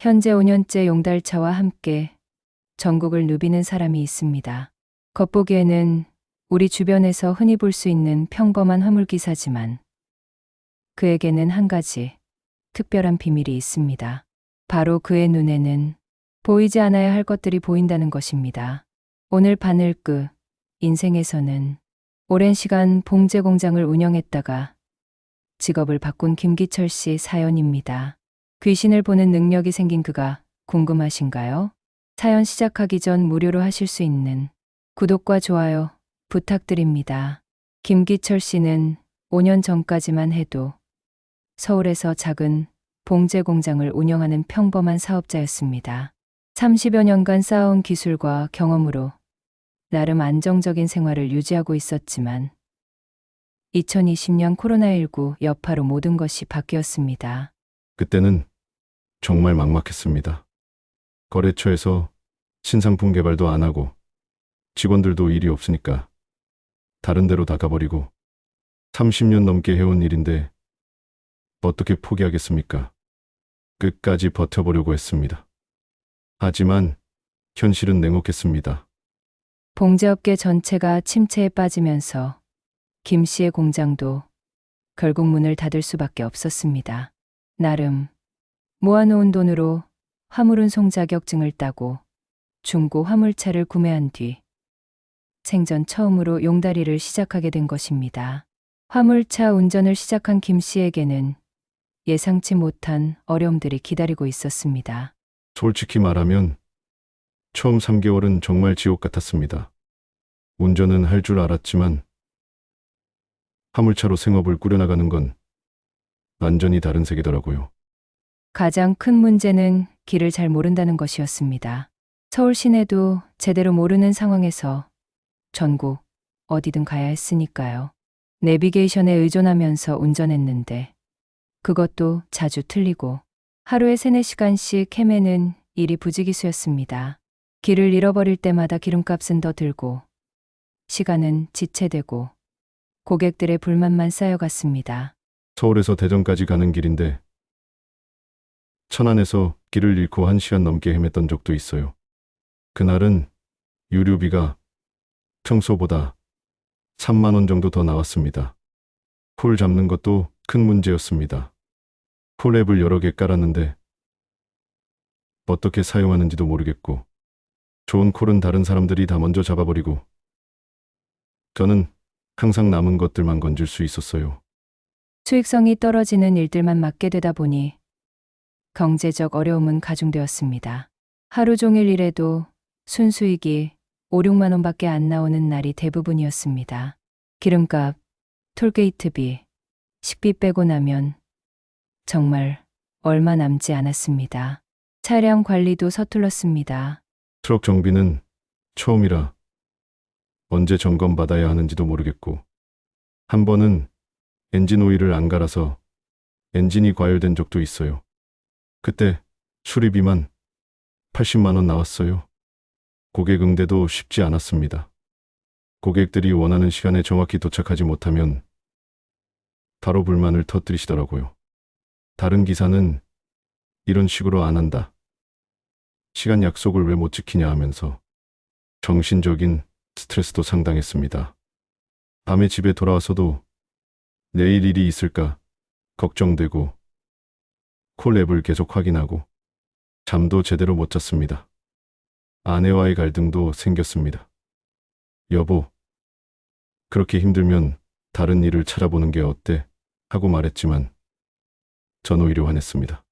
현재 5년째 용달차와 함께 전국을 누비는 사람이 있습니다. 겉보기에는 우리 주변에서 흔히 볼 수 있는 평범한 화물기사지만 그에게는 한 가지 특별한 비밀이 있습니다. 바로 그의 눈에는 보이지 않아야 할 것들이 보인다는 것입니다. 오늘 바늘끝 인생에서는 오랜 시간 봉제 공장을 운영했다가 직업을 바꾼 김기철 씨 사연입니다. 귀신을 보는 능력이 생긴 그가 궁금하신가요? 사연 시작하기 전 무료로 하실 수 있는 구독과 좋아요 부탁드립니다. 김기철 씨는 5년 전까지만 해도 서울에서 작은 봉제 공장을 운영하는 평범한 사업자였습니다. 30여 년간 쌓아온 기술과 경험으로 나름 안정적인 생활을 유지하고 있었지만 2020년 코로나19 여파로 모든 것이 바뀌었습니다. 그때는 정말 막막했습니다. 거래처에서 신상품 개발도 안 하고 직원들도 일이 없으니까 다른 데로 다 가버리고 30년 넘게 해온 일인데 어떻게 포기하겠습니까? 끝까지 버텨보려고 했습니다. 하지만 현실은 냉혹했습니다. 봉제업계 전체가 침체에 빠지면서 김 씨의 공장도 결국 문을 닫을 수밖에 없었습니다. 나름 모아놓은 돈으로 화물운송 자격증을 따고 중고 화물차를 구매한 뒤 생전 처음으로 용다리를 시작하게 된 것입니다. 화물차 운전을 시작한 김 씨에게는 예상치 못한 어려움들이 기다리고 있었습니다. 솔직히 말하면 처음 3개월은 정말 지옥 같았습니다. 운전은 할 줄 알았지만 화물차로 생업을 꾸려나가는 건 완전히 다른 세계더라고요. 가장 큰 문제는 길을 잘 모른다는 것이었습니다. 서울 시내도 제대로 모르는 상황에서 전국 어디든 가야 했으니까요. 내비게이션에 의존하면서 운전했는데 그것도 자주 틀리고 하루에 3, 4시간씩 헤매는 일이 부지기수였습니다. 길을 잃어버릴 때마다 기름값은 더 들고 시간은 지체되고 고객들의 불만만 쌓여갔습니다. 서울에서 대전까지 가는 길인데 천안에서 길을 잃고 1시간 넘게 헤맸던 적도 있어요. 그날은 유류비가 평소보다 3만 원 정도 더 나왔습니다. 폴 잡는 것도 큰 문제였습니다. 폴앱을 여러 개 깔았는데 어떻게 사용하는지도 모르겠고 좋은 콜은 다른 사람들이 다 먼저 잡아버리고 저는 항상 남은 것들만 건질 수 있었어요. 수익성이 떨어지는 일들만 맡게 되다 보니 경제적 어려움은 가중되었습니다. 하루 종일 일해도 순수익이 5, 6만 원밖에 안 나오는 날이 대부분이었습니다. 기름값, 톨게이트비, 식비 빼고 나면 정말 얼마 남지 않았습니다. 차량 관리도 서툴렀습니다. 트럭 정비는 처음이라 언제 점검 받아야 하는지도 모르겠고 한 번은 엔진 오일을 안 갈아서 엔진이 과열된 적도 있어요. 그때 수리비만 80만 원 나왔어요. 고객 응대도 쉽지 않았습니다. 고객들이 원하는 시간에 정확히 도착하지 못하면 바로 불만을 터뜨리시더라고요. 다른 기사는 이런 식으로 안 한다. 시간 약속을 왜 못 지키냐 하면서 정신적인 스트레스도 상당했습니다. 밤에 집에 돌아와서도 내일 일이 있을까 걱정되고 콜 앱을 계속 확인하고 잠도 제대로 못 잤습니다. 아내와의 갈등도 생겼습니다. 여보, 그렇게 힘들면 다른 일을 찾아보는 게 어때? 하고 말했지만 전 오히려 화냈습니다.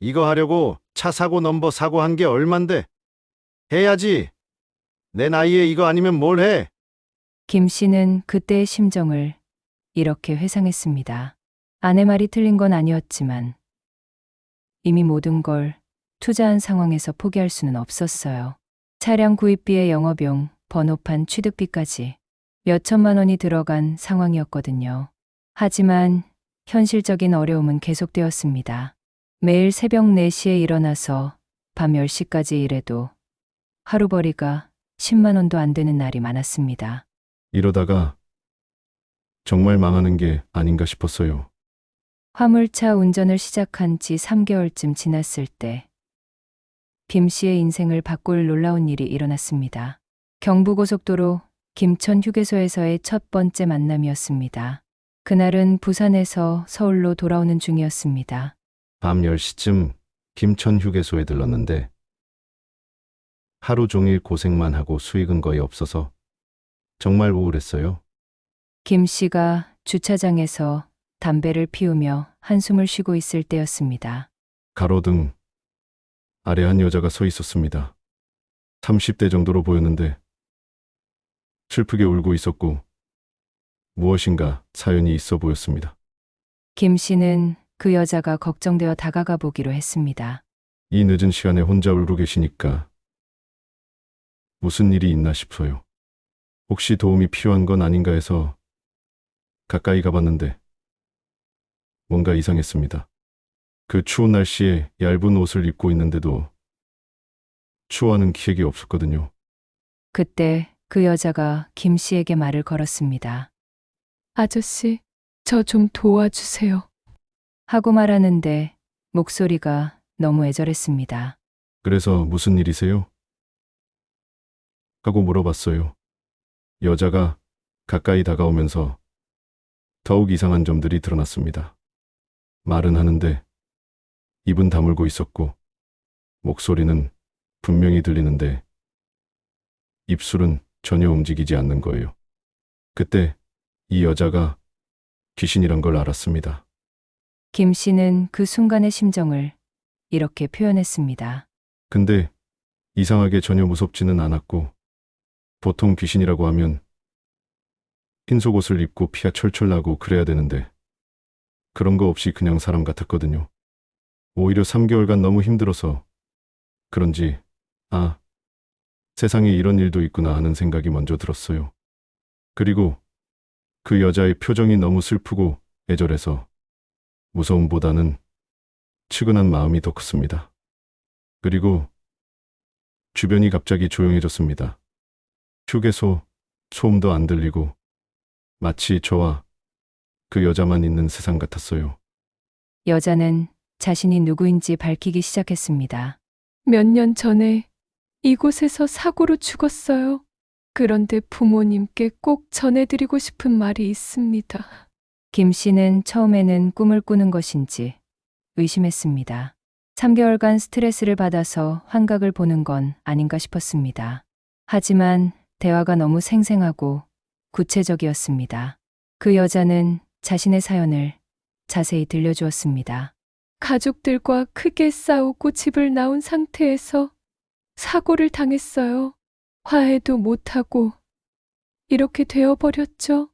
이거 하려고 차 사고 넘버 사고 한 게 얼만데? 해야지. 내 나이에 이거 아니면 뭘 해? 김 씨는 그때의 심정을 이렇게 회상했습니다. 아내 말이 틀린 건 아니었지만 이미 모든 걸 투자한 상황에서 포기할 수는 없었어요. 차량 구입비에 영업용, 번호판 취득비까지 몇 천만 원이 들어간 상황이었거든요. 하지만 현실적인 어려움은 계속되었습니다. 매일 새벽 4시에 일어나서 밤 10시까지 일해도 하루벌이가 10만 원도 안 되는 날이 많았습니다. 이러다가 정말 망하는 게 아닌가 싶었어요. 화물차 운전을 시작한 지 3개월쯤 지났을 때빔 씨의 인생을 바꿀 놀라운 일이 일어났습니다. 경부고속도로 김천 휴게소에서의 첫 번째 만남이었습니다. 그날은 부산에서 서울로 돌아오는 중이었습니다. 밤 10시쯤 김천 휴게소에 들렀는데 하루 종일 고생만 하고 수익은 거의 없어서 정말 우울했어요. 김 씨가 주차장에서 담배를 피우며 한숨을 쉬고 있을 때였습니다. 가로등 아래 한 여자가 서 있었습니다. 30대 정도로 보였는데 슬프게 울고 있었고 무엇인가 사연이 있어 보였습니다. 김 씨는 그 여자가 걱정되어 다가가 보기로 했습니다. 이 늦은 시간에 혼자 울고 계시니까 무슨 일이 있나 싶어요. 혹시 도움이 필요한 건 아닌가 해서 가까이 가봤는데 뭔가 이상했습니다. 그 추운 날씨에 얇은 옷을 입고 있는데도 추워하는 기색이 없었거든요. 그때 그 여자가 김 씨에게 말을 걸었습니다. 아저씨, 저 좀 도와주세요. 하고 말하는데 목소리가 너무 애절했습니다. 그래서 무슨 일이세요? 하고 물어봤어요. 여자가 가까이 다가오면서 더욱 이상한 점들이 드러났습니다. 말은 하는데 입은 다물고 있었고 목소리는 분명히 들리는데 입술은 전혀 움직이지 않는 거예요. 그때 이 여자가 귀신이란 걸 알았습니다. 김 씨는 그 순간의 심정을 이렇게 표현했습니다. 근데 이상하게 전혀 무섭지는 않았고 보통 귀신이라고 하면 흰 속옷을 입고 피가 철철 나고 그래야 되는데 그런 거 없이 그냥 사람 같았거든요. 오히려 3개월간 너무 힘들어서 그런지 아 세상에 이런 일도 있구나 하는 생각이 먼저 들었어요. 그리고 그 여자의 표정이 너무 슬프고 애절해서 무서움보다는 측은한 마음이 더 컸습니다. 그리고 주변이 갑자기 조용해졌습니다. 휴게소 소음도 안 들리고 마치 저와 그 여자만 있는 세상 같았어요. 여자는 자신이 누구인지 밝히기 시작했습니다. 몇 년 전에 이곳에서 사고로 죽었어요. 그런데 부모님께 꼭 전해드리고 싶은 말이 있습니다. 김 씨는 처음에는 꿈을 꾸는 것인지 의심했습니다. 3개월간 스트레스를 받아서 환각을 보는 건 아닌가 싶었습니다. 하지만 대화가 너무 생생하고 구체적이었습니다. 그 여자는 자신의 사연을 자세히 들려주었습니다. 가족들과 크게 싸우고 집을 나온 상태에서 사고를 당했어요. 화해도 못하고 이렇게 되어버렸죠.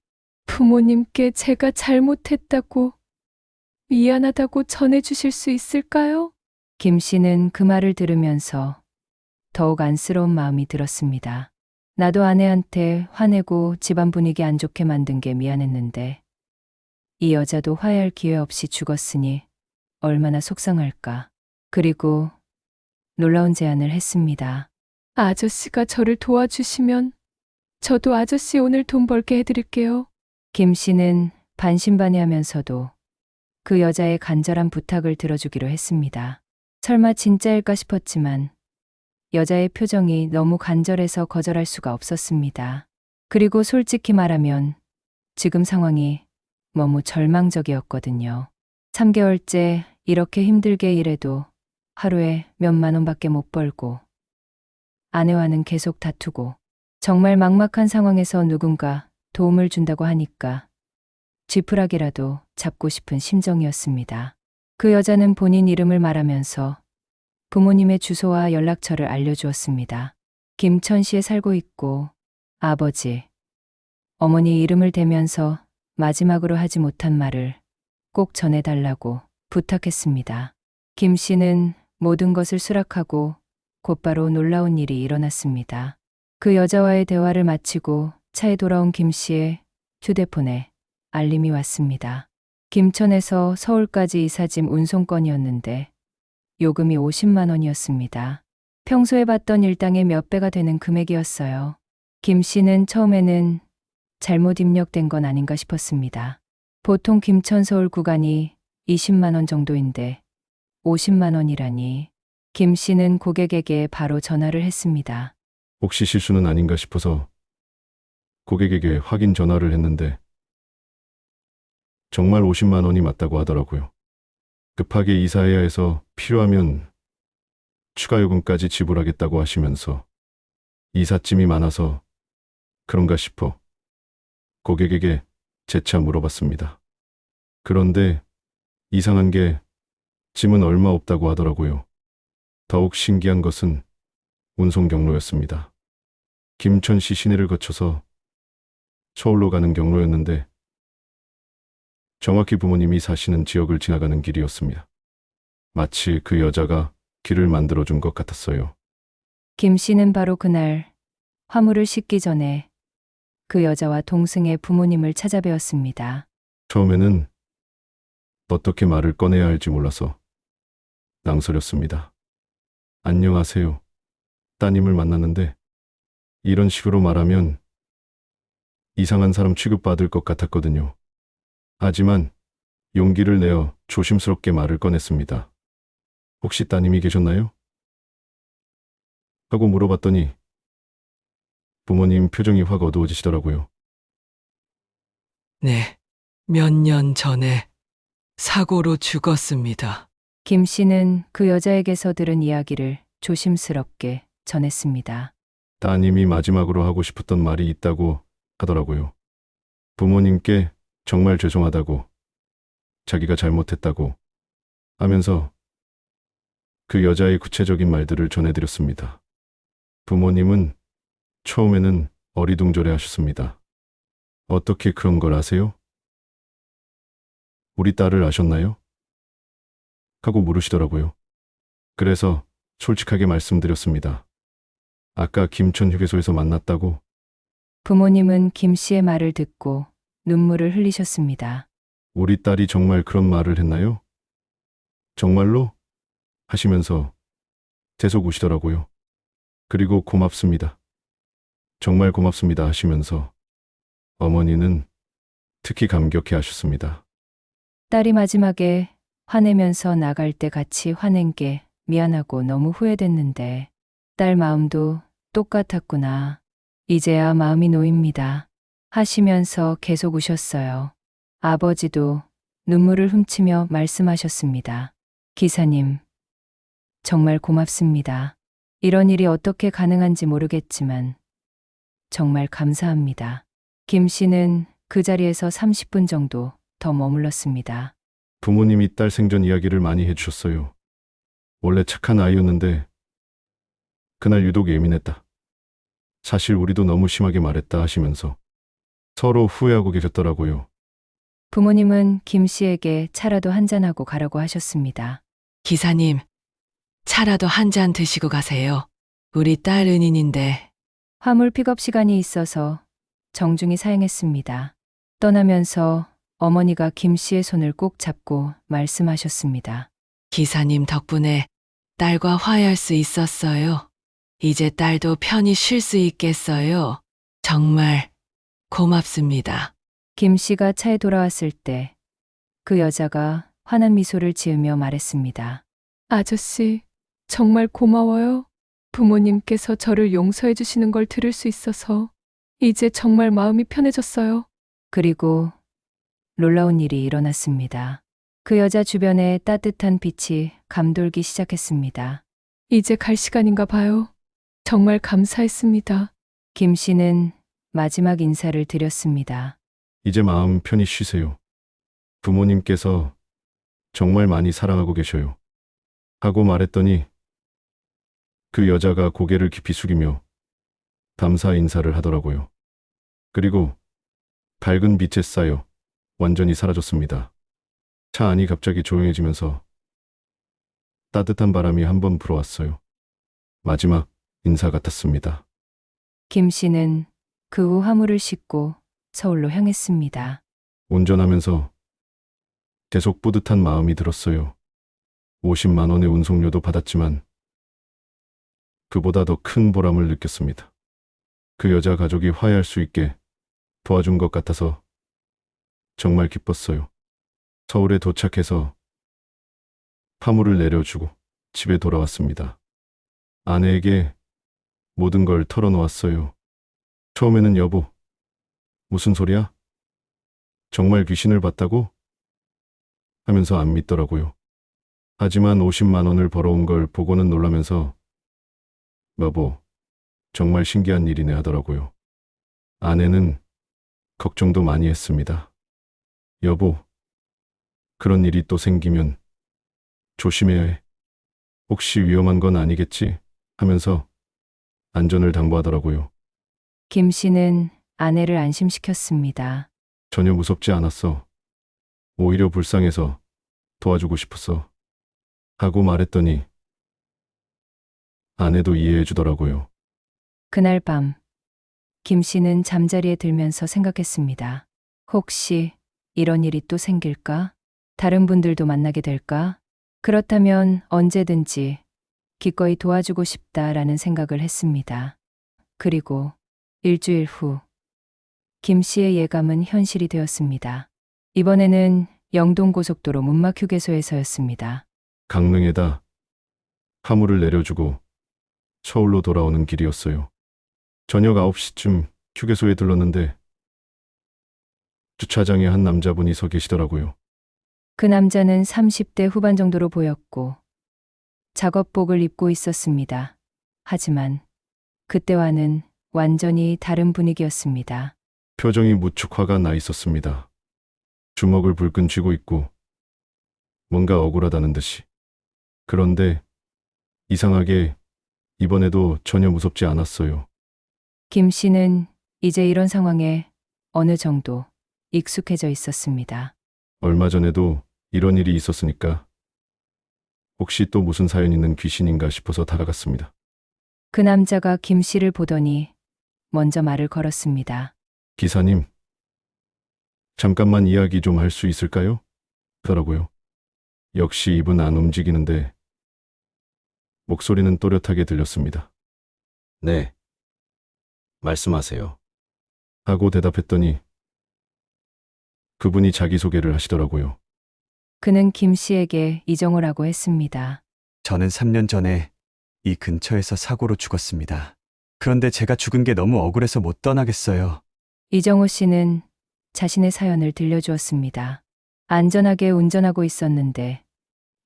부모님께 제가 잘못했다고 미안하다고 전해주실 수 있을까요? 김 씨는 그 말을 들으면서 더욱 안쓰러운 마음이 들었습니다. 나도 아내한테 화내고 집안 분위기 안 좋게 만든 게 미안했는데 이 여자도 화해할 기회 없이 죽었으니 얼마나 속상할까. 그리고 놀라운 제안을 했습니다. 아저씨가 저를 도와주시면 저도 아저씨 오늘 돈 벌게 해드릴게요. 김 씨는 반신반의하면서도 그 여자의 간절한 부탁을 들어주기로 했습니다. 설마 진짜일까 싶었지만 여자의 표정이 너무 간절해서 거절할 수가 없었습니다. 그리고 솔직히 말하면 지금 상황이 너무 절망적이었거든요. 3개월째 이렇게 힘들게 일해도 하루에 몇만 원밖에 못 벌고 아내와는 계속 다투고 정말 막막한 상황에서 누군가 도움을 준다고 하니까 쥐푸라기라도 잡고 싶은 심정이었습니다. 그 여자는 본인 이름을 말하면서 부모님의 주소와 연락처를 알려주었습니다. 김천시에 살고 있고 아버지, 어머니 이름을 대면서 마지막으로 하지 못한 말을 꼭 전해달라고 부탁했습니다. 김 씨는 모든 것을 수락하고 곧바로 놀라운 일이 일어났습니다. 그 여자와의 대화를 마치고 차에 돌아온 김 씨의 휴대폰에 알림이 왔습니다. 김천에서 서울까지 이사짐 운송건이었는데 요금이 50만 원이었습니다. 평소에 받던 일당의 몇 배가 되는 금액이었어요. 김 씨는 처음에는 잘못 입력된 건 아닌가 싶었습니다. 보통 김천 서울 구간이 20만 원 정도인데 50만 원이라니 김 씨는 고객에게 바로 전화를 했습니다. 혹시 실수는 아닌가 싶어서 고객에게 확인 전화를 했는데 정말 50만 원이 맞다고 하더라고요. 급하게 이사해야 해서 필요하면 추가 요금까지 지불하겠다고 하시면서 이삿짐이 많아서 그런가 싶어 고객에게 재차 물어봤습니다. 그런데 이상한 게 짐은 얼마 없다고 하더라고요. 더욱 신기한 것은 운송 경로였습니다. 김천시 시내를 거쳐서 서울로 가는 경로였는데 정확히 부모님이 사시는 지역을 지나가는 길이었습니다. 마치 그 여자가 길을 만들어준 것 같았어요. 김 씨는 바로 그날 화물을 싣기 전에 그 여자와 동승의 부모님을 찾아뵈었습니다. 처음에는 어떻게 말을 꺼내야 할지 몰라서 낭설였습니다. 안녕하세요. 따님을 만났는데 이런 식으로 말하면 이상한 사람 취급받을 것 같았거든요. 하지만 용기를 내어 조심스럽게 말을 꺼냈습니다. 혹시 따님이 계셨나요? 하고 물어봤더니 부모님 표정이 확 어두워지시더라고요. 네, 몇 년 전에 사고로 죽었습니다. 김 씨는 그 여자에게서 들은 이야기를 조심스럽게 전했습니다. 따님이 마지막으로 하고 싶었던 말이 있다고 하더라고요. 부모님께 정말 죄송하다고, 자기가 잘못했다고 하면서 그 여자의 구체적인 말들을 전해드렸습니다. 부모님은 처음에는 어리둥절해 하셨습니다. 어떻게 그런 걸 아세요? 우리 딸을 아셨나요? 하고 물으시더라고요. 그래서 솔직하게 말씀드렸습니다. 아까 김천 휴게소에서 만났다고 부모님은 김 씨의 말을 듣고 눈물을 흘리셨습니다. 우리 딸이 정말 그런 말을 했나요? 정말로? 하시면서 계속 우시더라고요. 그리고 고맙습니다. 정말 고맙습니다 하시면서 어머니는 특히 감격해 하셨습니다. 딸이 마지막에 화내면서 나갈 때 같이 화낸 게 미안하고 너무 후회됐는데 딸 마음도 똑같았구나. 이제야 마음이 놓입니다. 하시면서 계속 우셨어요. 아버지도 눈물을 훔치며 말씀하셨습니다. 기사님, 정말 고맙습니다. 이런 일이 어떻게 가능한지 모르겠지만 정말 감사합니다. 김 씨는 그 자리에서 30분 정도 더 머물렀습니다. 부모님이 딸 생전 이야기를 많이 해주셨어요. 원래 착한 아이였는데 그날 유독 예민했다. 사실 우리도 너무 심하게 말했다 하시면서 서로 후회하고 계셨더라고요. 부모님은 김 씨에게 차라도 한잔하고 가라고 하셨습니다. 기사님, 차라도 한 잔 드시고 가세요. 우리 딸 은인인데 화물 픽업 시간이 있어서 정중히 사행했습니다. 떠나면서 어머니가 김 씨의 손을 꼭 잡고 말씀하셨습니다. 기사님 덕분에 딸과 화해할 수 있었어요. 이제 딸도 편히 쉴 수 있겠어요. 정말 고맙습니다. 김 씨가 차에 돌아왔을 때 그 여자가 환한 미소를 지으며 말했습니다. 아저씨, 정말 고마워요. 부모님께서 저를 용서해 주시는 걸 들을 수 있어서 이제 정말 마음이 편해졌어요. 그리고 놀라운 일이 일어났습니다. 그 여자 주변에 따뜻한 빛이 감돌기 시작했습니다. 이제 갈 시간인가 봐요. 정말 감사했습니다. 김 씨는 마지막 인사를 드렸습니다. 이제 마음 편히 쉬세요. 부모님께서 정말 많이 사랑하고 계셔요. 하고 말했더니 그 여자가 고개를 깊이 숙이며 감사 인사를 하더라고요. 그리고 밝은 빛에 쌓여 완전히 사라졌습니다. 차 안이 갑자기 조용해지면서 따뜻한 바람이 한번 불어왔어요. 마지막 인사 같았습니다. 김 씨는 그 후 화물을 싣고 서울로 향했습니다. 운전하면서 계속 뿌듯한 마음이 들었어요. 50만 원의 운송료도 받았지만 그보다 더 큰 보람을 느꼈습니다. 그 여자 가족이 화해할 수 있게 도와준 것 같아서 정말 기뻤어요. 서울에 도착해서 화물을 내려주고 집에 돌아왔습니다. 아내에게 모든 걸 털어놓았어요. 처음에는 여보, 무슨 소리야? 정말 귀신을 봤다고? 하면서 안 믿더라고요. 하지만 50만 원을 벌어온 걸 보고는 놀라면서 여보, 정말 신기한 일이네 하더라고요. 아내는 걱정도 많이 했습니다. 여보, 그런 일이 또 생기면 조심해야 해. 혹시 위험한 건 아니겠지? 하면서 안전을 당부하더라고요. 김 씨는 아내를 안심시켰습니다. 전혀 무섭지 않았어. 오히려 불쌍해서 도와주고 싶었어. 하고 말했더니 아내도 이해해 주더라고요. 그날 밤, 김 씨는 잠자리에 들면서 생각했습니다. 혹시 이런 일이 또 생길까? 다른 분들도 만나게 될까? 그렇다면 언제든지 기꺼이 도와주고 싶다라는 생각을 했습니다. 그리고 일주일 후, 김 씨의 예감은 현실이 되었습니다. 이번에는 영동고속도로 문막휴게소에서였습니다. 강릉에다 화물을 내려주고 서울로 돌아오는 길이었어요. 저녁 9시쯤 휴게소에 들렀는데 주차장에 한 남자분이 서 계시더라고요. 그 남자는 30대 후반 정도로 보였고 작업복을 입고 있었습니다. 하지만 그때와는 완전히 다른 분위기였습니다. 표정이 무척 화가 나 있었습니다. 주먹을 불끈 쥐고 있고 뭔가 억울하다는 듯이. 그런데 이상하게 이번에도 전혀 무섭지 않았어요. 김 씨는 이제 이런 상황에 어느 정도 익숙해져 있었습니다. 얼마 전에도 이런 일이 있었으니까 혹시 또 무슨 사연 있는 귀신인가 싶어서 다가갔습니다. 그 남자가 김 씨를 보더니 먼저 말을 걸었습니다. 기사님, 잠깐만 이야기 좀 할 수 있을까요? 더라고요. 역시 입은 안 움직이는데 목소리는 또렷하게 들렸습니다. 네. 말씀하세요. 하고 대답했더니 그분이 자기소개를 하시더라고요. 그는 김 씨에게 이정호라고 했습니다. 저는 3년 전에 이 근처에서 사고로 죽었습니다. 그런데 제가 죽은 게 너무 억울해서 못 떠나겠어요. 이정호 씨는 자신의 사연을 들려주었습니다. 안전하게 운전하고 있었는데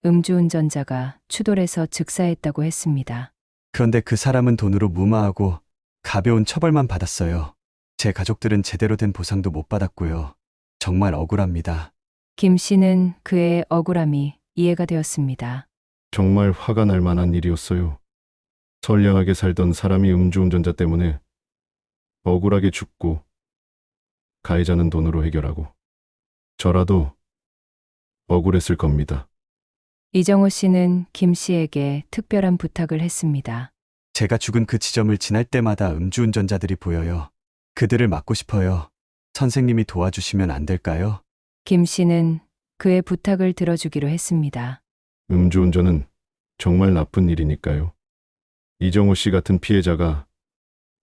음주운전자가 추돌해서 즉사했다고 했습니다. 그런데 그 사람은 돈으로 무마하고 가벼운 처벌만 받았어요. 제 가족들은 제대로 된 보상도 못 받았고요. 정말 억울합니다. 김 씨는 그의 억울함이 이해가 되었습니다. 정말 화가 날 만한 일이었어요. 선량하게 살던 사람이 음주운전자 때문에 억울하게 죽고 가해자는 돈으로 해결하고 저라도 억울했을 겁니다. 이정호 씨는 김 씨에게 특별한 부탁을 했습니다. 제가 죽은 그 지점을 지날 때마다 음주운전자들이 보여요. 그들을 막고 싶어요. 선생님이 도와주시면 안 될까요? 김 씨는 그의 부탁을 들어주기로 했습니다. 음주운전은 정말 나쁜 일이니까요. 이정호 씨 같은 피해자가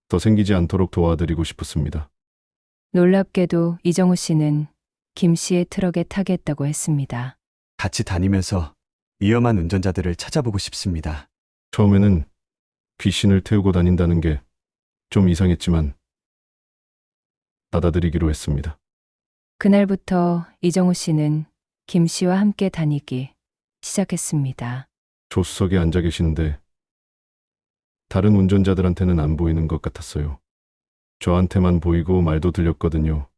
더 생기지 않도록 도와드리고 싶었습니다. 놀랍게도 이정호 씨는 김 씨의 트럭에 타겠다고 했습니다. 같이 다니면서 위험한 운전자들을 찾아보고 싶습니다. 처음에는 귀신을 태우고 다닌다는 게 좀 이상했지만 받아들이기로 했습니다. 그날부터 이정호 씨는 김 씨와 함께 다니기 시작했습니다. 조수석에 앉아 계시는데 다른 운전자들한테는 안 보이는 것 같았어요. 저한테만 보이고 말도 들렸거든요.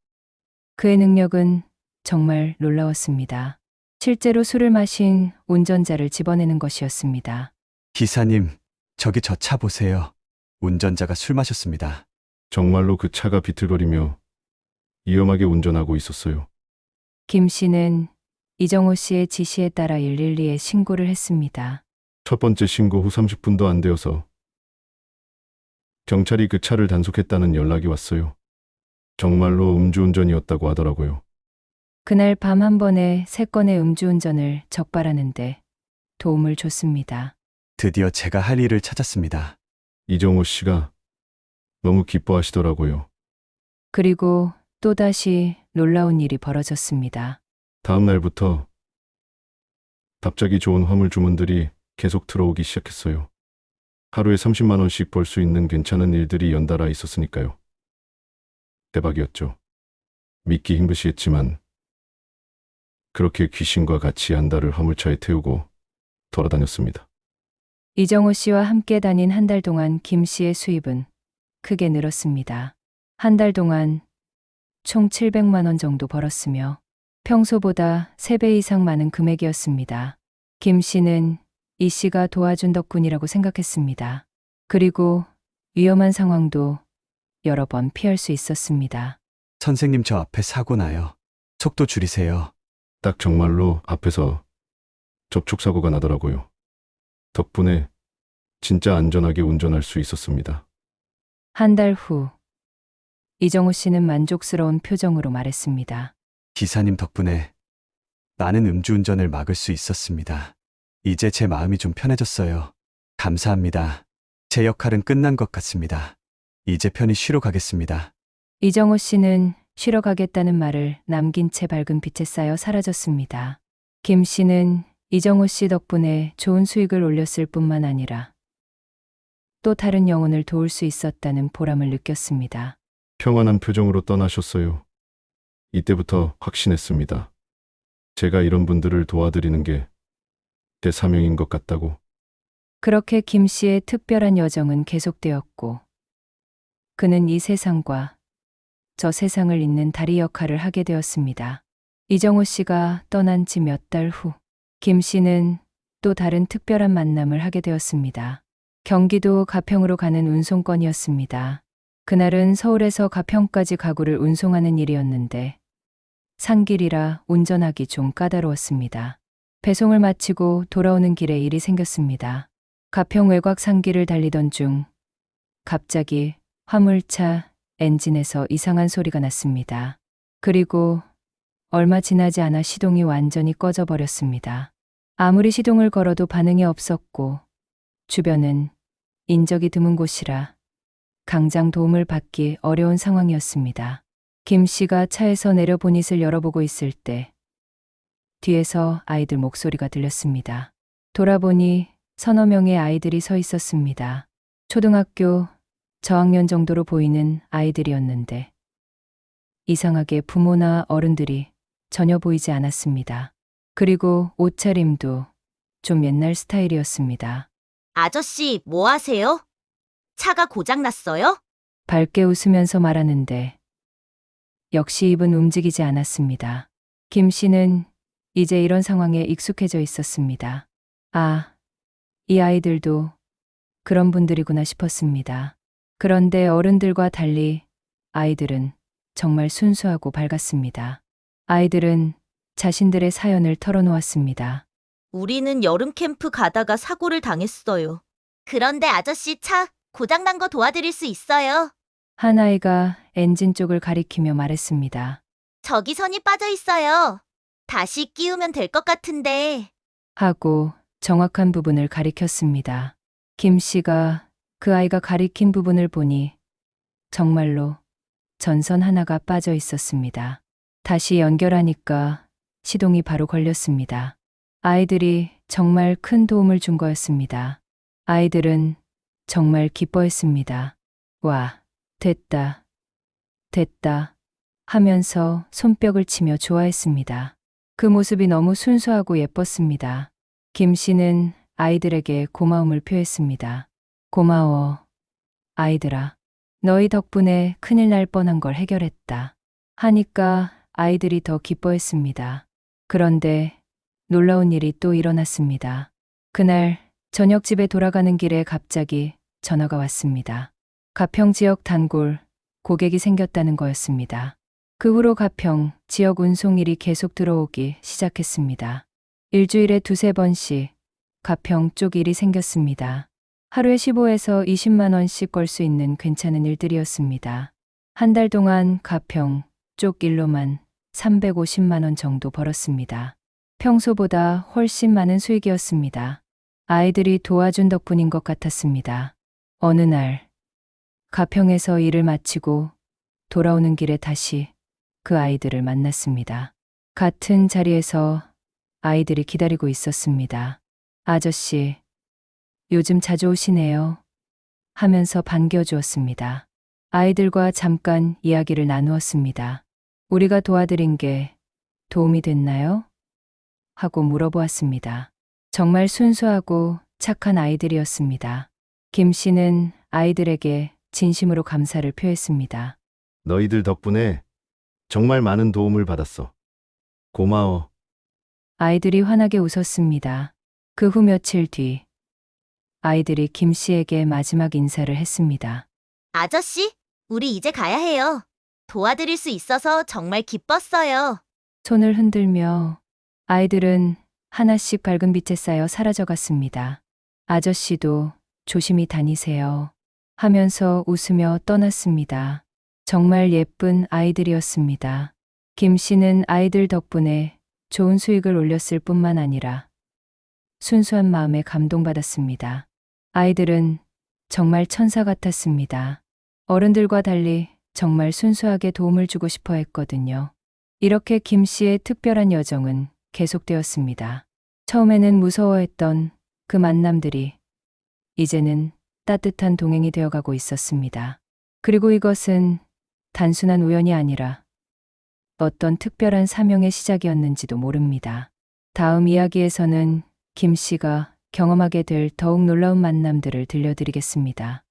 그의 능력은 정말 놀라웠습니다. 실제로 술을 마신 운전자를 집어내는 것이었습니다. 기사님, 저기 저 차 보세요. 운전자가 술 마셨습니다. 정말로 그 차가 비틀거리며 위험하게 운전하고 있었어요. 김 씨는 이정호 씨의 지시에 따라 112에 신고를 했습니다. 첫 번째 신고 후 30분도 안 되어서 경찰이 그 차를 단속했다는 연락이 왔어요. 정말로 음주운전이었다고 하더라고요. 그날 밤 한 번에 세 건의 음주운전을 적발하는데 도움을 줬습니다. 드디어 제가 할 일을 찾았습니다. 이정호 씨가 너무 기뻐하시더라고요. 그리고 또다시 놀라운 일이 벌어졌습니다. 다음 날부터 갑자기 좋은 화물 주문들이 계속 들어오기 시작했어요. 하루에 30만 원씩 벌 수 있는 괜찮은 일들이 연달아 있었으니까요. 대박이었죠. 믿기 힘드시겠지만 그렇게 귀신과 같이 한 달을 화물차에 태우고 돌아다녔습니다. 이정호 씨와 함께 다닌 한 달 동안 김 씨의 수입은 크게 늘었습니다. 한 달 동안 총 700만 원 정도 벌었으며 평소보다 3배 이상 많은 금액이었습니다. 김 씨는 이 씨가 도와준 덕분이라고 생각했습니다. 그리고 위험한 상황도 여러 번 피할 수 있었습니다. 선생님 저 앞에 사고 나요. 속도 줄이세요. 딱 정말로 앞에서 접촉사고가 나더라고요. 덕분에 진짜 안전하게 운전할 수 있었습니다. 한 달 후, 이정호 씨는 만족스러운 표정으로 말했습니다. 기사님 덕분에 나는 음주운전을 막을 수 있었습니다. 이제 제 마음이 좀 편해졌어요. 감사합니다. 제 역할은 끝난 것 같습니다. 이제 편히 쉬러 가겠습니다. 이정호 씨는 쉬러 가겠다는 말을 남긴 채 밝은 빛에 쌓여 사라졌습니다. 김 씨는 이정호 씨 덕분에 좋은 수익을 올렸을 뿐만 아니라 또 다른 영혼을 도울 수 있었다는 보람을 느꼈습니다. 평안한 표정으로 떠나셨어요. 이때부터 확신했습니다. 제가 이런 분들을 도와드리는 게 제 사명인 것 같다고. 그렇게 김 씨의 특별한 여정은 계속되었고, 그는 이 세상과 저 세상을 잇는 다리 역할을 하게 되었습니다. 이정호 씨가 떠난 지 몇 달 후, 김 씨는 또 다른 특별한 만남을 하게 되었습니다. 경기도 가평으로 가는 운송건이었습니다. 그날은 서울에서 가평까지 가구를 운송하는 일이었는데, 산길이라 운전하기 좀 까다로웠습니다. 배송을 마치고 돌아오는 길에 일이 생겼습니다. 가평 외곽 산길을 달리던 중 갑자기 화물차 엔진에서 이상한 소리가 났습니다. 그리고 얼마 지나지 않아 시동이 완전히 꺼져 버렸습니다. 아무리 시동을 걸어도 반응이 없었고 주변은 인적이 드문 곳이라 강장 도움을 받기 어려운 상황이었습니다. 김 씨가 차에서 내려 보닛을 열어보고 있을 때 뒤에서 아이들 목소리가 들렸습니다. 돌아보니 서너 명의 아이들이 서 있었습니다. 초등학교 저학년 정도로 보이는 아이들이었는데 이상하게 부모나 어른들이 전혀 보이지 않았습니다. 그리고 옷차림도 좀 옛날 스타일이었습니다. 아저씨, 뭐 하세요? 차가 고장났어요? 밝게 웃으면서 말하는데 역시 입은 움직이지 않았습니다. 김 씨는 이제 이런 상황에 익숙해져 있었습니다. 아, 이 아이들도 그런 분들이구나 싶었습니다. 그런데 어른들과 달리 아이들은 정말 순수하고 밝았습니다. 아이들은 자신들의 사연을 털어놓았습니다. 우리는 여름 캠프 가다가 사고를 당했어요. 그런데 아저씨 차 고장난 거 도와드릴 수 있어요. 한 아이가 엔진 쪽을 가리키며 말했습니다. 저기 선이 빠져 있어요. 다시 끼우면 될 것 같은데. 하고 정확한 부분을 가리켰습니다. 김 씨가 그 아이가 가리킨 부분을 보니 정말로 전선 하나가 빠져 있었습니다. 다시 연결하니까 시동이 바로 걸렸습니다. 아이들이 정말 큰 도움을 준 거였습니다. 아이들은 정말 기뻐했습니다. 와, 됐다. 됐다. 하면서 손뼉을 치며 좋아했습니다. 그 모습이 너무 순수하고 예뻤습니다. 김 씨는 아이들에게 고마움을 표했습니다. 고마워. 아이들아. 너희 덕분에 큰일 날 뻔한 걸 해결했다. 하니까 아이들이 더 기뻐했습니다. 그런데 놀라운 일이 또 일어났습니다. 그날 저녁 집에 돌아가는 길에 갑자기 전화가 왔습니다. 가평 지역 단골 고객이 생겼다는 거였습니다. 그 후로 가평 지역 운송일이 계속 들어오기 시작했습니다. 일주일에 두세 번씩 가평 쪽 일이 생겼습니다. 하루에 15에서 20만 원씩 걸 수 있는 괜찮은 일들이었습니다. 한 달 동안 가평 쪽 일로만 350만 원 정도 벌었습니다. 평소보다 훨씬 많은 수익이었습니다. 아이들이 도와준 덕분인 것 같았습니다. 어느 날 가평에서 일을 마치고 돌아오는 길에 다시 그 아이들을 만났습니다. 같은 자리에서 아이들이 기다리고 있었습니다. 아저씨, 요즘 자주 오시네요. 하면서 반겨주었습니다. 아이들과 잠깐 이야기를 나누었습니다. 우리가 도와드린 게 도움이 됐나요? 하고 물어보았습니다. 정말 순수하고 착한 아이들이었습니다. 김 씨는 아이들에게 진심으로 감사를 표했습니다. 너희들 덕분에 정말 많은 도움을 받았어. 고마워. 아이들이 환하게 웃었습니다. 그 후 며칠 뒤 아이들이 김 씨에게 마지막 인사를 했습니다. 아저씨, 우리 이제 가야 해요. 도와드릴 수 있어서 정말 기뻤어요. 손을 흔들며 아이들은 하나씩 밝은 빛에 쌓여 사라져갔습니다. 아저씨도 조심히 다니세요. 하면서 웃으며 떠났습니다. 정말 예쁜 아이들이었습니다. 김 씨는 아이들 덕분에 좋은 수익을 올렸을 뿐만 아니라 순수한 마음에 감동받았습니다. 아이들은 정말 천사 같았습니다. 어른들과 달리 정말 순수하게 도움을 주고 싶어 했거든요. 이렇게 김 씨의 특별한 여정은 계속되었습니다. 처음에는 무서워했던 그 만남들이 이제는 따뜻한 동행이 되어가고 있었습니다. 그리고 이것은 단순한 우연이 아니라 어떤 특별한 사명의 시작이었는지도 모릅니다. 다음 이야기에서는 김 씨가 경험하게 될 더욱 놀라운 만남들을 들려드리겠습니다.